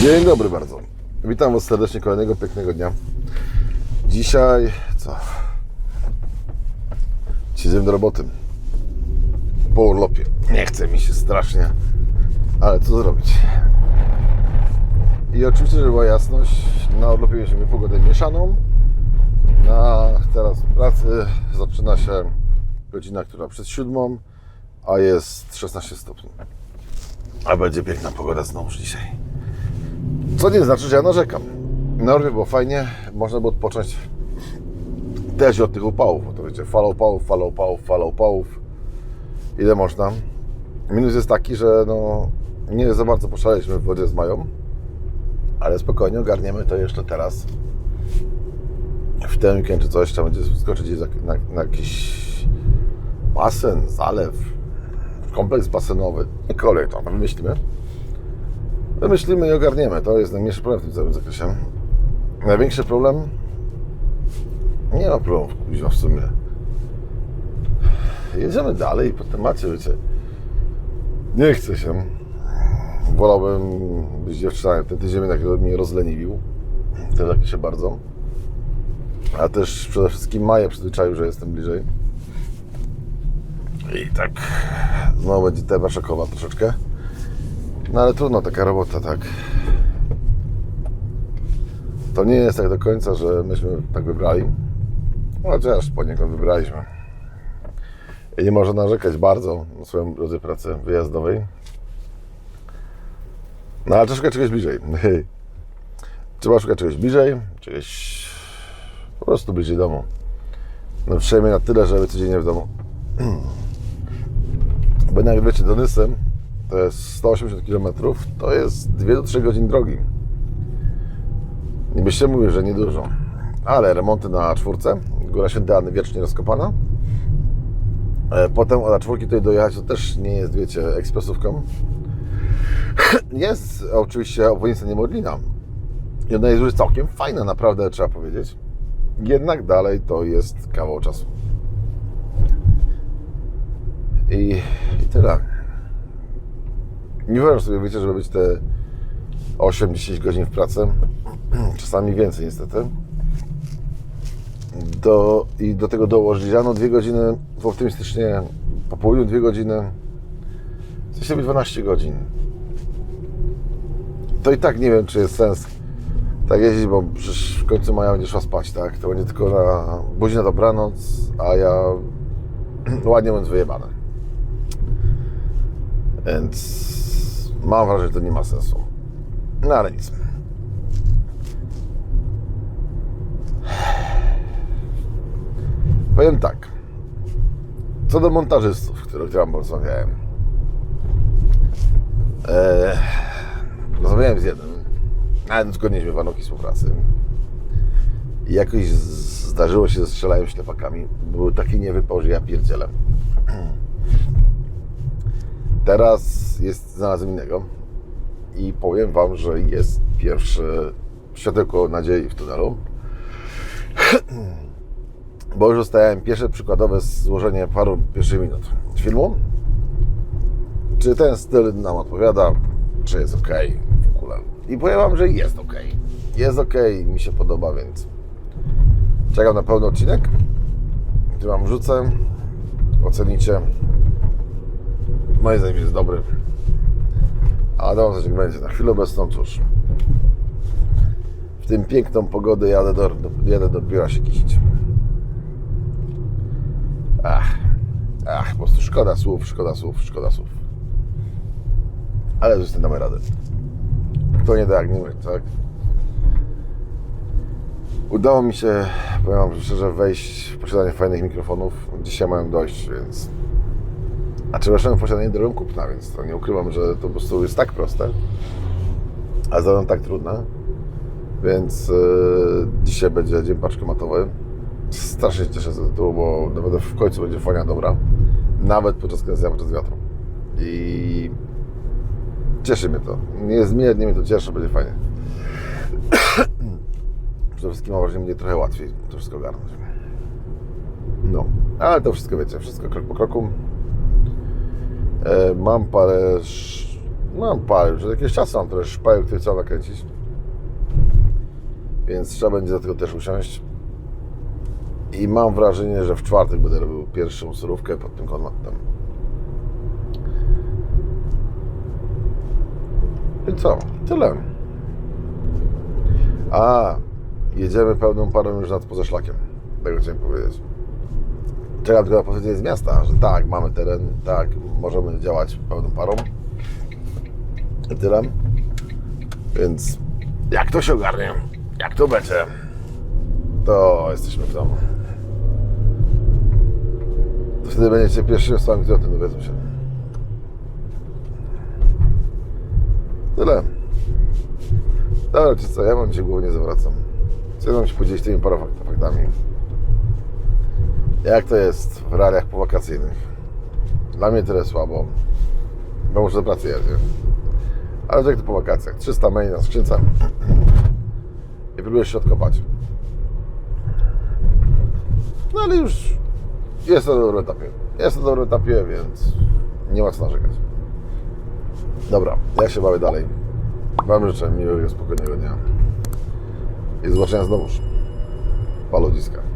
Dzień dobry bardzo. Witam Was serdecznie kolejnego pięknego dnia. Dzisiaj co? Siedzimy do roboty. Po urlopie. Nie chce mi się strasznie, ale co zrobić? I oczywiście, żeby była jasność, na urlopie mieliśmy pogodę mieszaną. Na teraz w pracy zaczyna się godzina, która przed siódmą, a jest 16 stopni. A będzie piękna pogoda znowu dzisiaj. Co nie znaczy, że ja narzekam. Na Norwie było fajnie, można było odpocząć też od tych upałów. bo To wiecie, fala upałów, fala upałów, fala upałów. Ile można. Minus jest taki, że no, nie za bardzo poszaleliśmy w wodzie z mają, ale spokojnie ogarniemy to jeszcze teraz. W ten weekend czy coś, trzeba będzie skoczyć na, na, na jakiś basen, zalew, kompleks basenowy, cokolwiek to wymyślimy. Wymyślimy i ogarniemy. To jest najmniejszy problem w tym całym zakresie. Największy problem? Nie ma problemów, kuźwa, w sumie. Jedziemy dalej po temacie, wiecie. Nie chce się. Wolałbym być dziewczyną. Ten tydzień jednak mnie rozleniwił. To tak się bardzo. A też przede wszystkim Maję przyzwyczaił, że jestem bliżej. I tak znowu będzie tepa szokowa troszeczkę. No ale trudno, taka robota, tak. To nie jest tak do końca, że myśmy tak wybrali. Chociaż poniekąd wybraliśmy. I nie można narzekać bardzo na swoją drodze pracy wyjazdowej. No ale trzeba szukać czegoś bliżej. Trzeba szukać czegoś bliżej, czegoś po prostu bliżej domu. No przynajmniej na tyle, żeby codziennie w domu. Bo jak wiecie, do Nysy to jest 180 km, to jest 2 do 3 godzin drogi. Nie byście mówili, że niedużo. Ale remonty na czwórce, Góra Święty Anny wiecznie rozkopana. E, Potem od czwórki tutaj dojechać to też nie jest, wiecie, ekspresówką. Jest oczywiście obwodnica Niemodlina. I ona jest już całkiem fajna, naprawdę trzeba powiedzieć. Jednak dalej to jest kawał czasu. I, i tyle. Nie wyobrażam sobie, wiecie, żeby być te 8-10 godzin w pracy. Czasami więcej niestety. Do, I do tego dołożyć rano 2 godziny, w optymistycznie po południu 2 godziny. Coś sobie 12 godzin. To i tak nie wiem, czy jest sens tak jeździć, bo przecież w końcu Maja będzie szła spać, tak? To będzie tylko na budzi na dobranoc, a ja ładnie mówiąc wyjebane. Więc mam wrażenie, że to nie ma sensu. No ale nic. Powiem tak. Co do montażystów, których Wam porozmawiałem. Eee, rozmawiałem z jednym, nawet zgodniliśmy warunki współpracy. I jakoś zdarzyło się, że strzelałem ślepakami. Był taki niewypał, że ja pierdzielę. Teraz jest znalazłem innego i powiem Wam, że jest pierwsze światełko nadziei w tunelu. Bo już dostałem pierwsze przykładowe złożenie paru pierwszych minut filmu. Czy ten styl nam odpowiada, czy jest ok w ogóle. I powiem Wam, że jest ok. Jest ok, mi się podoba, więc czekam na pełny odcinek, który Wam wrzucę. Ocenicie. Moim zdaniem jest dobry. A dom coś będzie. Na chwilę obecną, cóż. W tym piękną pogodę jadę do, do, jadę do biura się kisić. Ach, ach, po prostu szkoda słów, szkoda słów, szkoda słów. Ale z tym damy radę. Kto nie da, jak nie tak? Udało mi się, powiem wam szczerze, wejść w posiadanie fajnych mikrofonów. Dzisiaj mają dojść, więc a czy weszłem w posiadanie drogą kupna, więc to nie ukrywam, że to po prostu jest tak proste, a zarazem tak trudne. Więc yy, dzisiaj będzie dzień paczkomatowy. Strasznie się cieszę z tytułu, bo naprawdę w końcu będzie fajna dobra. Nawet podczas kręcenia podczas wiatru. I cieszy mnie to. Niezmiernie mnie to cieszy, będzie fajnie. Przede wszystkim mam wrażenie, że będzie trochę łatwiej to wszystko ogarnąć. No, ale to wszystko wiecie, wszystko krok po kroku. E, Mam parę mam parę, już od jakiegoś czasu mam trochę szpaju, który trzeba nakręcić. Więc trzeba będzie do tego też usiąść. I mam wrażenie, że w czwartek będę robił pierwszą surówkę pod tym kątem. I co? Tyle. A, jedziemy pełną parą już nad poza szlakiem. Tego chciałem powiedzieć. Czekam tylko na potwierdzenie z miasta, że tak, mamy teren, tak, możemy działać pełną parą. I tyle. Więc jak to się ogarnie, jak to będzie, to jesteśmy w domu. To wtedy będziecie pierwsi osobami, które o tym dowiedzą się. Tyle. Dobra, czy co, ja mam Cię głowę nie zawracam. Chcę Ci podzielić tymi paroma fakt- faktami. Jak to jest w realiach powakacyjnych? Dla mnie tyle słabo, bo muszę do pracy jedzie. Ale jak to po wakacjach? 300 maili na skrzynce i próbujesz się odkopać. No ale już jest na dobrym etapie. Jest na dobrym etapie, więc nie ma co narzekać. Dobra, ja się bawię dalej. Wam życzę miłego, spokojnego dnia. I zobaczenia znowuż. Pa ludziska.